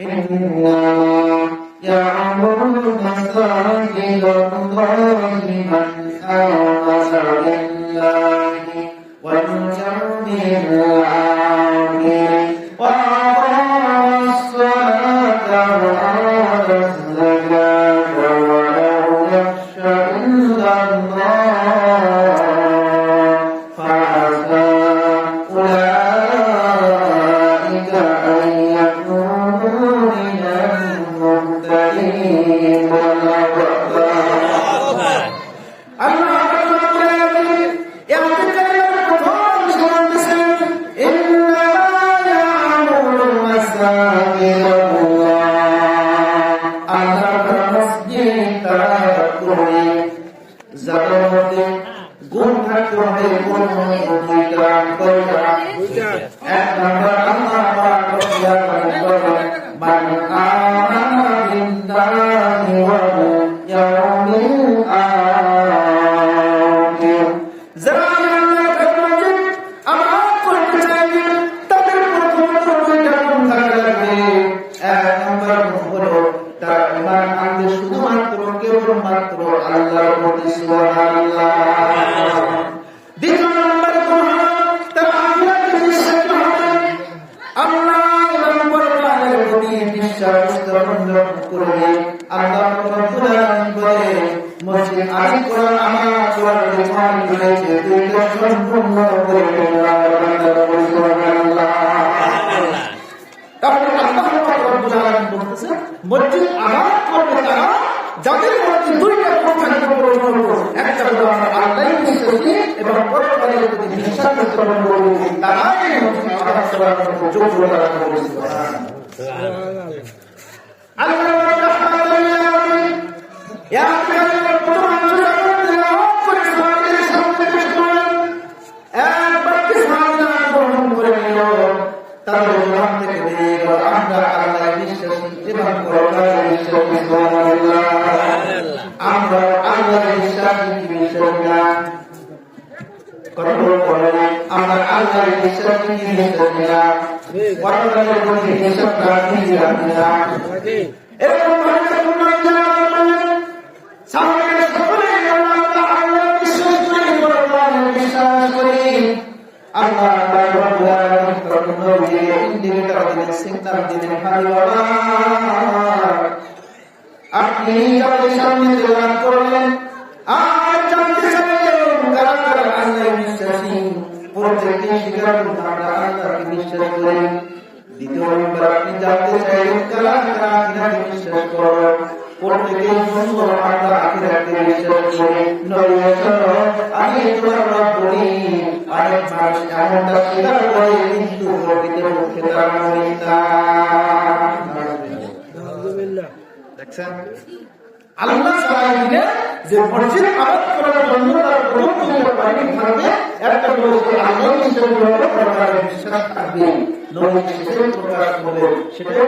إنما يعمر مساجد الله من آمن থাকতে কয়টা এক নম্বর আমার মসজিদ আমার করবে তারা যাদের মধ্যে দুইটা থাকবে প্রয়োজন একটা হলো আমরা আল্লাহ বিশ্বাসী এবং পরকালের প্রতি যোগ্য আল্লাহ দিলেন হাবিবাল্লাহ আপনি সামনে করলেন আর জানতে চাইলেন কারা কারা আল্লাহ বিশ্বাসী করুন আমরা আল্লাহকে বিশ্বাস করি। দ্বিতীয় নম্বর আপনি জানতে চাইলেন কারা কারা আখিরাতে বিশ্বাস করো প্রত্যেকে সুন্দর আমরা আখিরাতে বিশ্বাস করি। নবী আমি তোমার বলি অনেক মানুষ এমনটা স্বীকার করে কিন্তু প্রকৃতপক্ষে তারা মহিলা দেখছেন? আল্লাহ যে মসজিদ আবাদ করার জন্য তার প্রথম দুটো বাড়ি থাকবে একটা আল্লাহ বিশ্বাস করবে পরকালে বিশ্বাস থাকবে শেষে প্রকাশ করবে সেটাই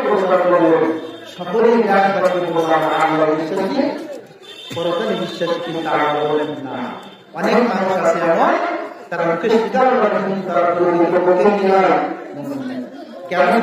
আল্লাহ বিশ্বাসী। পরকালে বিশ্বাসী বলেন অনেক মানুষ আছে এমন, তারা কিন্তু তারা কেমন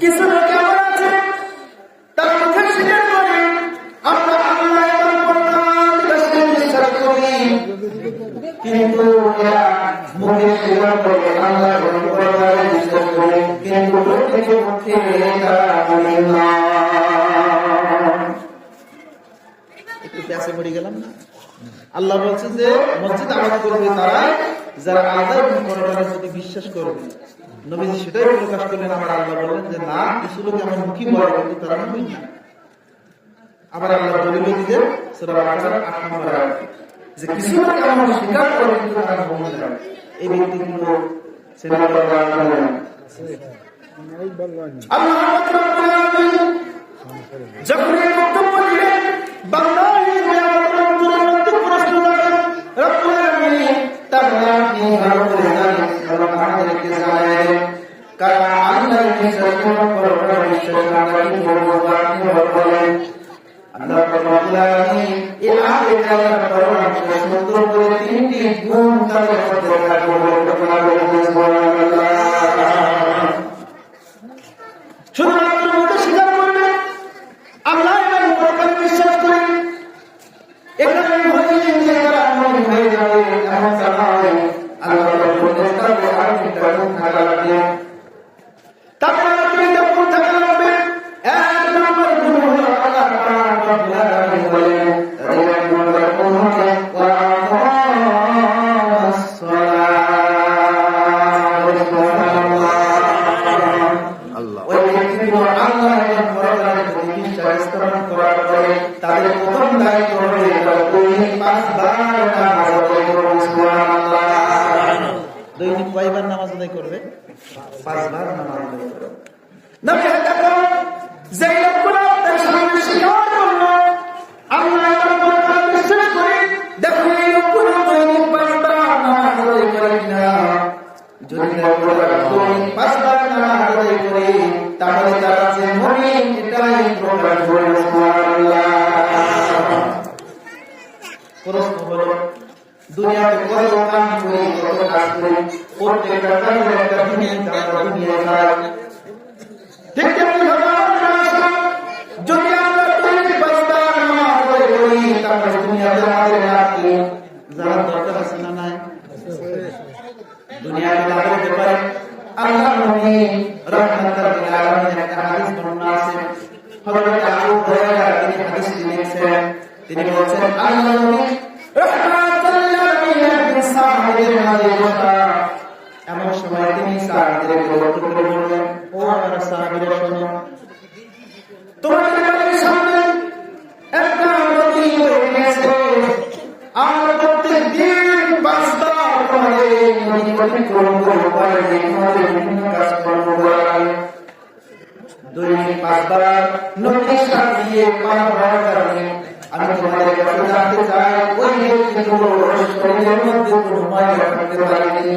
কিছু লোক এমন আছে তারা মুখে স্বীকার করে আমরা আল্লাহ এবং পরকালকে বিশ্বাস করি কিন্তু এরা মুখে স্বীকার করে আল্লাহ এবং পরকালে বিশ্বাস করে কিন্তু প্রত্যেকে মুখে তারা মানে না একটু প্যাসে পড়ে গেলাম না? আল্লাহ বলছে যে মসজিদ আবাদ করবে তারা যারা আল্লাহ এবং প্রতি বিশ্বাস করবে। নবীজি সেটাই প্রকাশ করলেন আমার আল্লাহ বললেন যে, না কিছু লোক আমার মুখী বলে কিন্তু তারা মুখী না। আবার আল্লাহ দলিল দিলেন সূরা বাকারার 8 নম্বর যে, কিছু লোক আমার স্বীকার করে কিন্তু তারা মুমিন না। এই ব্যক্তিগুলো সেটা আল্লাহ যখন আমরা দুনিয়া খাই ঠিক তেমনি ভাবে আমরা আসলাম। যদি আমরা দৈনিক পাঁচবার নামাজ আদায় করি তাহলে দুনিয়াতে আমাদের লাভ কি? যারা দরকার আছে না নাই দুনিয়াতে লাভ হতে পারে আল্লাহ নবী রহমাতুল লিল আলামিন একটা হাদিস বর্ণনা আছে হযরত আবু হুরায়রা তিনি হাদিসটি লিখছেন তিনি বলছেন আল্লাহ নবী রহমাতুল লিল আলামিন সাহাবীদের মাঝে বসা এমন সময় তিনি সাহাবীদেরকে লক্ষ্য করে বললেন ও আমার সাহাবীরা শোনো তোমাদের বাড়ির সামনে একটা নদী বয়ে গেছে আর প্রত্যেক দিন পাঁচবার তোমাদের এই নদী অতিক্রম করে পারে যে তোমাদের বিভিন্ন কাজকর্ম করা লাগে দৈনিক পাঁচবার নদীর সাথে দিয়ে পার হওয়ার কারণে আমি তোমাদের কাছে জানতে চাই ওই ব্যক্তিগুলো শরীরের মধ্যে কোনো ময়লা থাকতে পারেনি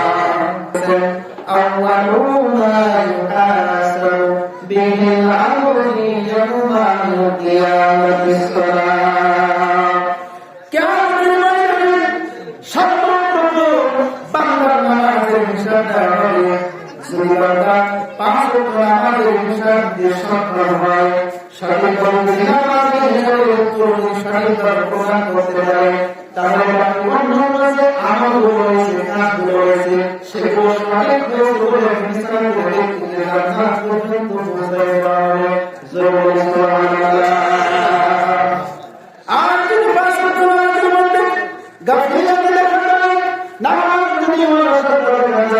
أول ما يحاسب به العبد يوم القيامة الصلاة كان من شرط بعد ما تنشد عليه سورة بعد ما تنشد شرط সঠিকভাবে নামাজের হিসাবে উত্তর সঠিকভাবে প্রদান করতে পারে তাহলে বাকি অন্যান্য আমলগুলো রয়েছে কাজগুলো রয়েছে সেগুলো সঠিকভাবে করে মিশ্রণ করে কিন্তু পর্যন্ত পৌঁছাতে পারবে জোরে আর নামাজ যদি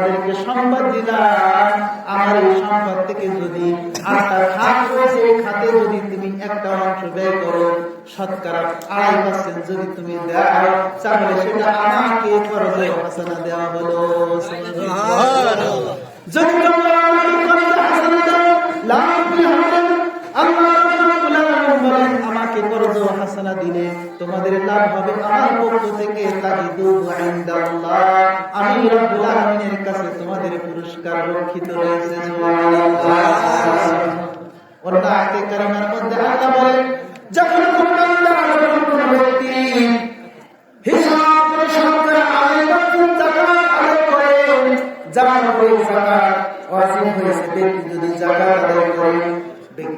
তোমাদেরকে সংবাদ দিলাম। আমার এই সম্পদ থেকে যদি আটটা খাত রয়েছে এই খাতে যদি তুমি একটা অংশ ব্যয় করো আড়াই পার্সেন্ট যদি তুমি তাহলে সেটা আমাকে দেওয়া হলো। আমাকে করজ হাসানা দিলে তোমাদের লাভ হবে আমার পক্ষ থেকে তাজিদু ইনদাল্লাহ। আমি রব্বুল আলামিনের কাছে তোমাদের পুরস্কার রক্ষিত রয়েছে অন্য আয়াতে কারিমার মধ্যে আল্লাহ বলেন যখন যদি জাকাত আদায় করে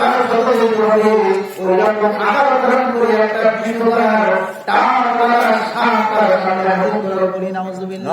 তার বদলে করবে ওই রকম আবার ধারণ করে একটা শান তার সামনে হাজির করে বলি নাউজুবিল্লাহ